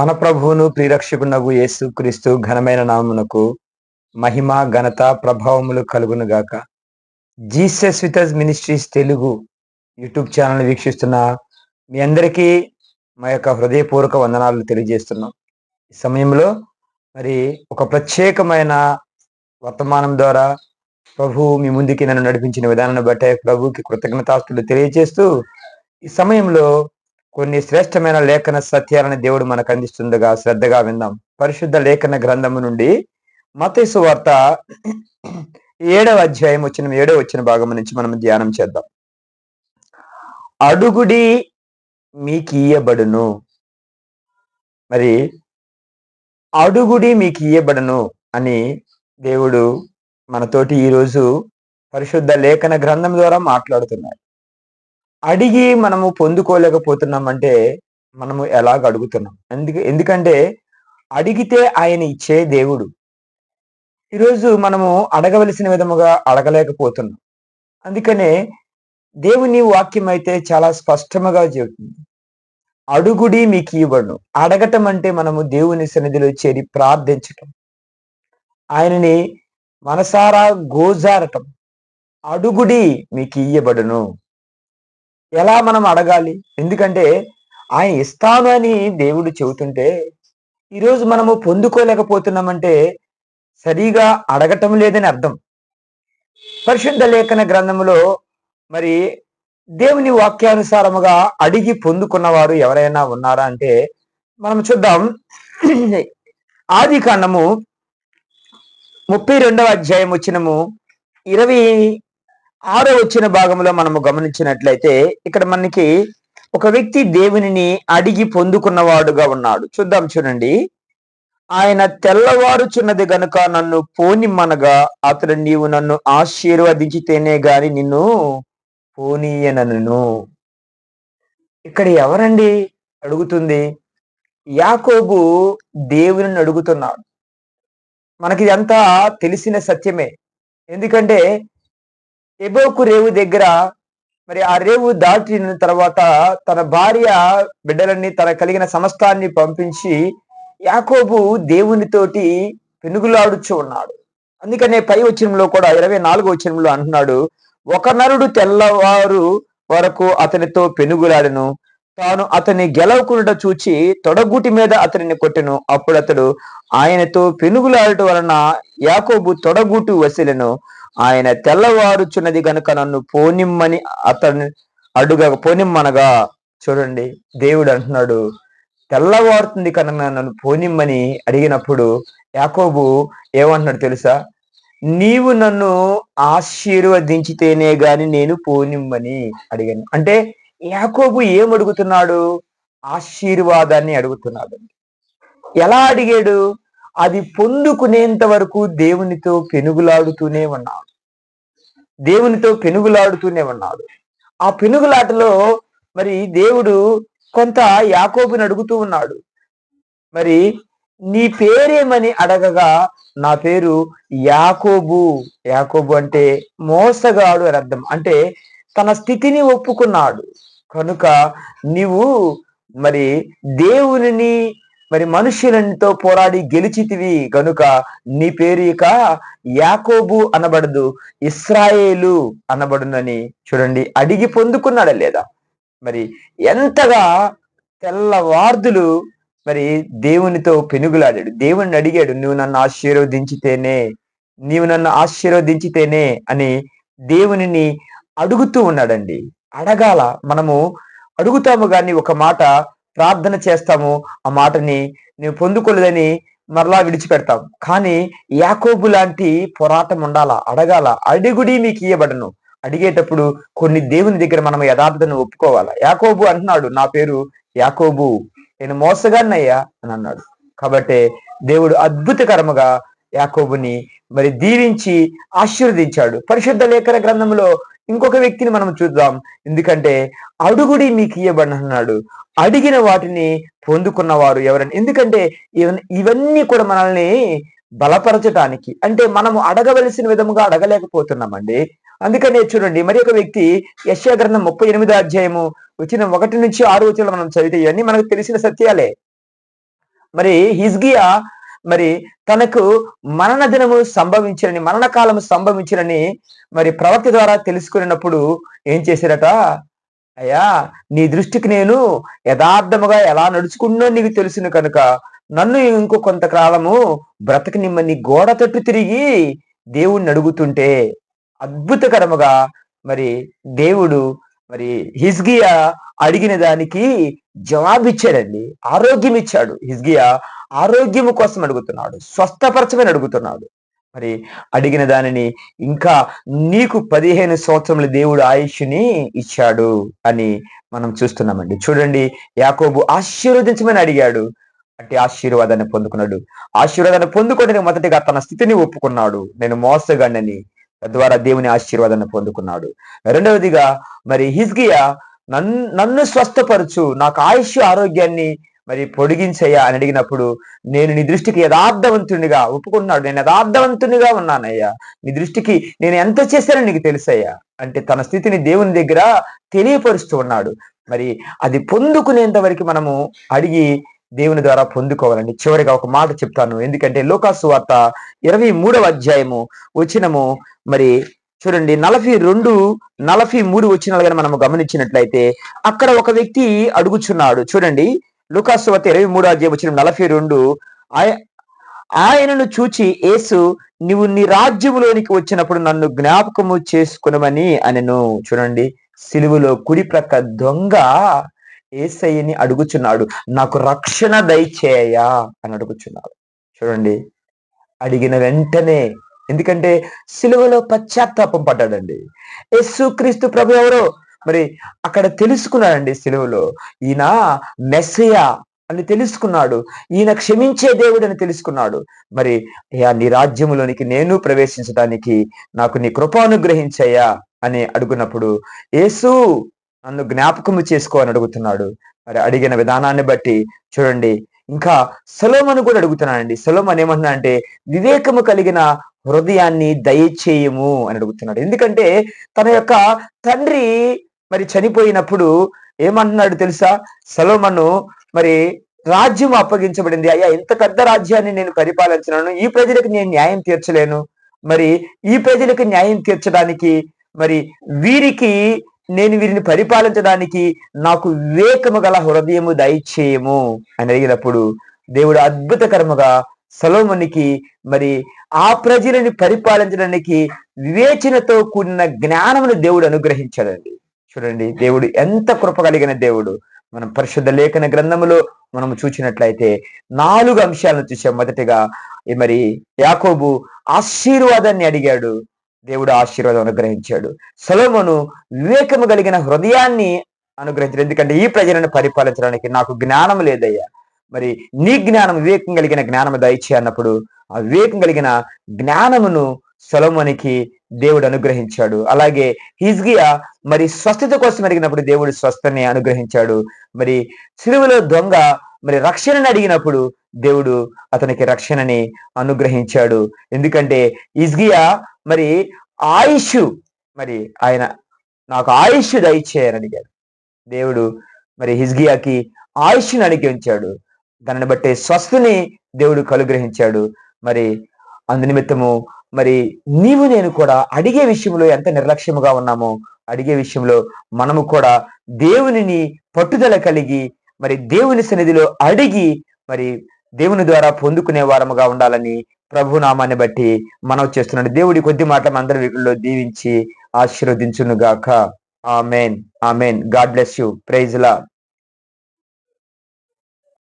మన ప్రభువును ప్రిరక్షకునగు యేసు క్రీస్తు ఘనమైన నామునకు మహిమ ఘనత ప్రభావములు కలుగునుగాక Jesus with ministries Telugu YouTube channel వీక్షిస్తున్న మీ అందరికీ మా యొక్క హృదయపూర్వక వందనాలు తెలియజేస్తున్నాం. ఈ సమయంలో మరి ఒక ప్రత్యేకమైన వర్తమానం ద్వారా ప్రభు మీ ముందుకి నన్ను నడిపించిన విధానాన్ని బట్టే ప్రభుకి కృతజ్ఞతాస్తులు తెలియజేస్తూ ఈ సమయంలో కొన్ని శ్రేష్టమైన లేఖన సత్యాలను దేవుడు మనకు అందిస్తుండగా శ్రద్ధగా విందాం. పరిశుద్ధ లేఖన గ్రంథము నుండి మతేసు వార్త ఏడవ అధ్యాయం వచ్చిన ఏడవ వచ్చిన భాగం నుంచి మనం ధ్యానం చేద్దాం. అడుగుడి మీకు ఇయ్యబడును మరి అడుగుడి మీకు ఇయ్యబడును అని దేవుడు మనతోటి ఈరోజు పరిశుద్ధ లేఖన గ్రంథం ద్వారా మాట్లాడుతున్నాడు. అడిగి మనము పొందుకోలేకపోతున్నాం అంటే మనము ఎలాగ అడుగుతున్నాం? ఎందుకు ఎందుకంటే అడిగితే ఆయన ఇచ్చే దేవుడు. ఈరోజు మనము అడగవలసిన విధముగా అడగలేకపోతున్నాం. అందుకనే దేవుని వాక్యం అయితే చాలా స్పష్టముగా చెబుతుంది. అడుగుడి మీకు ఇవ్వను. అడగటం అంటే మనము దేవుని సన్నిధిలో చేరి ప్రార్థించటం. ఆయనని మనసారా గోజారటం. అడుగుడి మీకు ఇయ్యబడును. ఎలా మనం అడగాలి? ఎందుకంటే ఆయన ఇస్తాను అని దేవుడు చెబుతుంటే ఈరోజు మనము పొందుకోలేకపోతున్నామంటే సరిగా అడగటం లేదని అర్థం. పరిశుద్ధ లేఖన గ్రంథములో మరి దేవుని వాక్యానుసారముగా అడిగి పొందుకున్నవారు ఎవరైనా ఉన్నారా అంటే మనం చూద్దాం. ఆది కాండము ముప్పై రెండవ అధ్యాయం వచ్చినము ఇరవై ఆరో వచ్చిన భాగంలో మనము గమనించినట్లయితే ఇక్కడ మనకి ఒక వ్యక్తి దేవునిని అడిగి పొందుకున్నవాడుగా ఉన్నాడు. చూద్దాం చూడండి. ఆయన తెల్లవారుచున్నది గనుక నన్ను పోనిమ్మనగా అతడు నీవు నన్ను ఆశీర్వదించితేనే గాని నిన్ను పోనీయనను. ఇక్కడ ఎవరండి? అడుగుతుంది. యాకోబు దేవుని అడుగుతున్నాడు. మనకి ఇదంతా తెలిసిన సత్యమే. ఎందుకంటే ఎబోకు రేవు దగ్గర మరి ఆ రేవు దాటిన తర్వాత తన భార్య బిడ్డలన్నీ తన కలిగిన సమస్తాన్ని పంపించి యాకోబు దేవునితోటి పెనుగులాడుచు ఉన్నాడు. అందుకనే పై వచనంలో కూడా ఇరవై నాలుగో వచనంలో అంటున్నాడు ఒక నరుడు తెల్లవారు వరకు అతనితో పెనుగులాడను. తాను అతని గెలవకుండా చూచి తొడగూటి మీద అతనిని కొట్టెను. అప్పుడు అతడు ఆయనతో పెనుగులాడటం వలన యాకోబు తొడగూటు వసిలెను. ఆయన తెల్లవారుచున్నది గనుక నన్ను పోనిమ్మని అతన్ని అడుగ పోనిమ్మనగా చూడండి దేవుడు అంటున్నాడు తెల్లవారుతుంది కనుక నన్ను పోనిమ్మని అడిగినప్పుడు యాకోబు ఏమంటున్నాడు తెలుసా? నీవు నన్ను ఆశీర్వదించితేనే గాని నేను పోనిమ్మని అడిగాను. అంటే యాకోబు ఏం అడుగుతున్నాడు ఆశీర్వాదాన్ని అడుగుతున్నాడు. ఎలా అడిగాడు? అది పొందుకునేంత వరకు దేవునితో పెనుగులాడుతూనే ఉన్నాడు. దేవునితో పెనుగులాడుతూనే ఉన్నాడు. ఆ పెనుగులాటలో మరి దేవుడు కొంత యాకోబుని అడుగుతూ ఉన్నాడు. మరి నీ పేరేమని అడగగా నా పేరు యాకోబు. యాకోబు అంటే మోసగాడు అని అర్థం. అంటే తన స్థితిని ఒప్పుకున్నాడు. కనుక నీవు మరి దేవునిని మరి మనుషులతో పోరాడి గెలిచితివి గనుక నీ పేరు ఇక యాకోబు అనబడదు ఇస్రాయేలు అనబడునని చూడండి. అడిగి పొందుకున్నాడా లేదా? మరి ఎంతగా తెల్లవార్దులు మరి దేవునితో పెనుగులాడాడు. దేవుణ్ణి అడిగాడు నువ్వు నన్ను ఆశీర్వదించితేనే నీవు నన్ను ఆశీర్వదించితేనే అని దేవునిని అడుగుతూ ఉన్నాడండి. అడగాల మనము అడుగుతాము కానీ ఒక మాట ప్రార్థన చేస్తాము. ఆ మాటని నేను పొందుకోలేదని మరలా విడిచిపెడతాం. కానీ యాకోబు లాంటి పోరాటం ఉండాలా? అడగాల. అడిగుడి మీకు ఇయ్యబడను. అడిగేటప్పుడు కొన్ని దేవుని దగ్గర మనం యథార్థతను ఒప్పుకోవాలా? యాకోబు అంటున్నాడు నా పేరు యాకోబు. నేను మోసగాన్నయ్యా అని అన్నాడు. కాబట్టి దేవుడు అద్భుతకరముగా యాకోబుని మరి దీవించి ఆశీర్వదించాడు. పరిశుద్ధ లేఖన గ్రంథంలో ఇంకొక వ్యక్తిని మనం చూద్దాం. ఎందుకంటే అడుగుడి మీకు ఇయ్యబడి అడిగిన వాటిని పొందుకున్నవారు ఎవరని ఎందుకంటే ఇవన్నీ కూడా మనల్ని బలపరచటానికి అంటే మనము అడగవలసిన విధముగా అడగలేకపోతున్నామండి. అందుకనే చూడండి మరి ఒక వ్యక్తి యశాగ్రంథం ముప్పై ఎనిమిది అధ్యాయము వచ్చిన ఒకటి నుంచి ఆరు వచ్చిన మనం చదివితే ఇవన్నీ మనకు తెలిసిన సత్యాలే. మరి హిజ్గియా మరి తనకు మరణ దినము సంభవించినని మరణకాలము సంభవించినని మరి ప్రవక్త ద్వారా తెలుసుకున్నప్పుడు ఏం చేశారట? అయ్యా నీ దృష్టికి నేను యథార్థముగా ఎలా నడుచుకున్నో నీకు తెలుసును కనుక. నన్ను ఇంకో కొంతకాలము బ్రతకనిమ్మని గోడ తట్టు తిరిగి దేవుణ్ణి అడుగుతుంటే అద్భుతకరముగా మరి దేవుడు మరి హిజ్గియా అడిగిన దానికి జవాబిచ్చాడండి. ఆరోగ్యం ఇచ్చాడు హిజ్గియా ఆరోగ్యము కోసం అడుగుతున్నాడు స్వస్థపరచమని అడుగుతున్నాడు. మరి అడిగిన దానిని ఇంకా నీకు పదిహేను సంవత్సరముల దేవుడు ఆయుష్ని ఇచ్చాడు అని మనం చూస్తున్నామండి. చూడండి యాకోబు ఆశీర్వదించమని అడిగాడు. అంటే ఆశీర్వాదాన్ని పొందుకున్నాడు. ఆశీర్వాదాన్ని పొందుకొని మొదటిగా తన స్థితిని ఒప్పుకున్నాడు. నేను మోసగాడినని తద్వారా దేవుని ఆశీర్వాదాన్ని పొందుకున్నాడు. రెండవదిగా మరి హిజ్గియా నన్ను నన్ను స్వస్థపరచు. నాకు ఆయుష్ ఆరోగ్యాన్ని మరి పొడిగించయ్యా అని అడిగినప్పుడు నేను నీ దృష్టికి యథార్థవంతునిగా ఒప్పుకున్నాడు. నేను యథార్థవంతునిగా ఉన్నానయ్యా. నీ దృష్టికి నేను ఎంత చేశానో నీకు తెలుసయ్యా. అంటే తన స్థితిని దేవుని దగ్గర తెలియపరుస్తూ ఉన్నాడు. మరి అది పొందుకునేంత వరకు మనము అడిగి దేవుని ద్వారా పొందుకోవాలండి. చివరిగా ఒక మాట చెప్తాను. ఎందుకంటే లోకాసు వార్త ఇరవై మూడవ అధ్యాయము వచ్చినము మరి చూడండి నలభై రెండు నలభై మూడు వచ్చినాలు మనము గమనించినట్లయితే అక్కడ ఒక వ్యక్తి అడుగుచున్నాడు. చూడండి లుకాసు వత ఇరవై మూడో అధ్యాయం వచ్చిన నలభై రెండు ఆయ- ఆయనను చూచి యేసు నీవు నీ రాజ్యములోనికి వచ్చినప్పుడు నన్ను జ్ఞాపకము చేసుకునమని అనెను. చూడండి సిలువలో కుడి ప్రక్క దొంగ ఏసయ్యని అడుగుచున్నాడు. నాకు రక్షణ దయచేయ అని అడుగుచున్నాడు. చూడండి అడిగిన వెంటనే ఎందుకంటే సిలువలో పశ్చాత్తాపం పడ్డాడండి. యేసుక్రీస్తు ప్రభు ఎవరో? మరి అక్కడ తెలుసుకున్నాడండి సిలువలో. ఈయన మెస్సయ అని తెలుసుకున్నాడు. ఈయన క్షమించే దేవుడు అని తెలుసుకున్నాడు. మరి అయ్యా నీ రాజ్యములోనికి నేను ప్రవేశించడానికి నాకు నీ కృప అనుగ్రహించయ్యా అని అడుగున్నప్పుడు యేసు నన్ను జ్ఞాపకము చేసుకో అని అడుగుతున్నాడు. మరి అడిగిన విధానాన్ని బట్టి చూడండి. ఇంకా సలోమను కూడా అడుగుతున్నానండి సలోమన్ ఏమంటున్నా అంటే వివేకము కలిగిన హృదయాన్ని దయచేయము అని అడుగుతున్నాడు. ఎందుకంటే తన యొక్క తండ్రి మరి చనిపోయినప్పుడు ఏమంటున్నాడు తెలుసా? సలోమను మరి రాజ్యం అప్పగించబడింది. అయ్యా ఇంత పెద్ద రాజ్యాన్ని నేను పరిపాలించినాను. ఈ ప్రజలకు నేను న్యాయం తీర్చలేను. మరి ఈ ప్రజలకు న్యాయం తీర్చడానికి మరి వీరికి నేను వీరిని పరిపాలించడానికి నాకు వివేకము గల హృదయము దయచేయము అని అడిగినప్పుడు దేవుడు అద్భుతకరముగా సలోమునికి మరి ఆ ప్రజలని పరిపాలించడానికి వివేచనతో కూడిన జ్ఞానమును దేవుడు అనుగ్రహించాడండి. చూడండి దేవుడు ఎంత కృప కలిగిన దేవుడు. మనం పరిశుద్ధ లేఖన గ్రంథములో మనం చూచినట్లయితే నాలుగు అంశాలను చూసాం. మొదటిగా మరి యాకోబు ఆశీర్వాదాన్ని అడిగాడు. దేవుడు ఆశీర్వాదం అనుగ్రహించాడు. సొలొమోను వివేకము కలిగిన హృదయాన్ని అనుగ్రహించాడు. ఎందుకంటే ఈ ప్రజలను పరిపాలించడానికి నాకు జ్ఞానం లేదయ్యా. మరి నీ జ్ఞానం వివేకం కలిగిన జ్ఞానం దయచే అన్నప్పుడు ఆ వివేకం కలిగిన జ్ఞానమును సొలొమోనికి దేవుడు అనుగ్రహించాడు. అలాగే హిజ్గియా మరి స్వస్థత కోసం అడిగినప్పుడు దేవుడు స్వస్థని అనుగ్రహించాడు. మరి సిలువలో దొంగ మరి రక్షణని అడిగినప్పుడు దేవుడు అతనికి రక్షణని అనుగ్రహించాడు. ఎందుకంటే ఇజ్గియా మరి ఆయుష్ మరి ఆయన నాకు ఆయుష్ దయచేయని అడిగాడు. దేవుడు మరి హిజ్గియాకి ఆయుష్ని అనుగ్రహించాడు దానిని బట్టి స్వస్థని దేవుడు కలుగ్రహించాడు. మరి అందునిమిత్తము మరి నీవు నేను కూడా అడిగే విషయంలో ఎంత నిర్లక్ష్యముగా ఉన్నామో అడిగే విషయంలో మనము కూడా దేవునిని పట్టుదల కలిగి మరి దేవుని సన్నిధిలో అడిగి మరి దేవుని ద్వారా పొందుకునే వారముగా ఉండాలని ప్రభునామాన్ని బట్టి మనం చేస్తున్నాడు దేవుడి కొద్ది మాట అందరి వీటిలో దీవించి ఆశీర్వదించును గాక amen. Amen. God bless you. Praise Lord.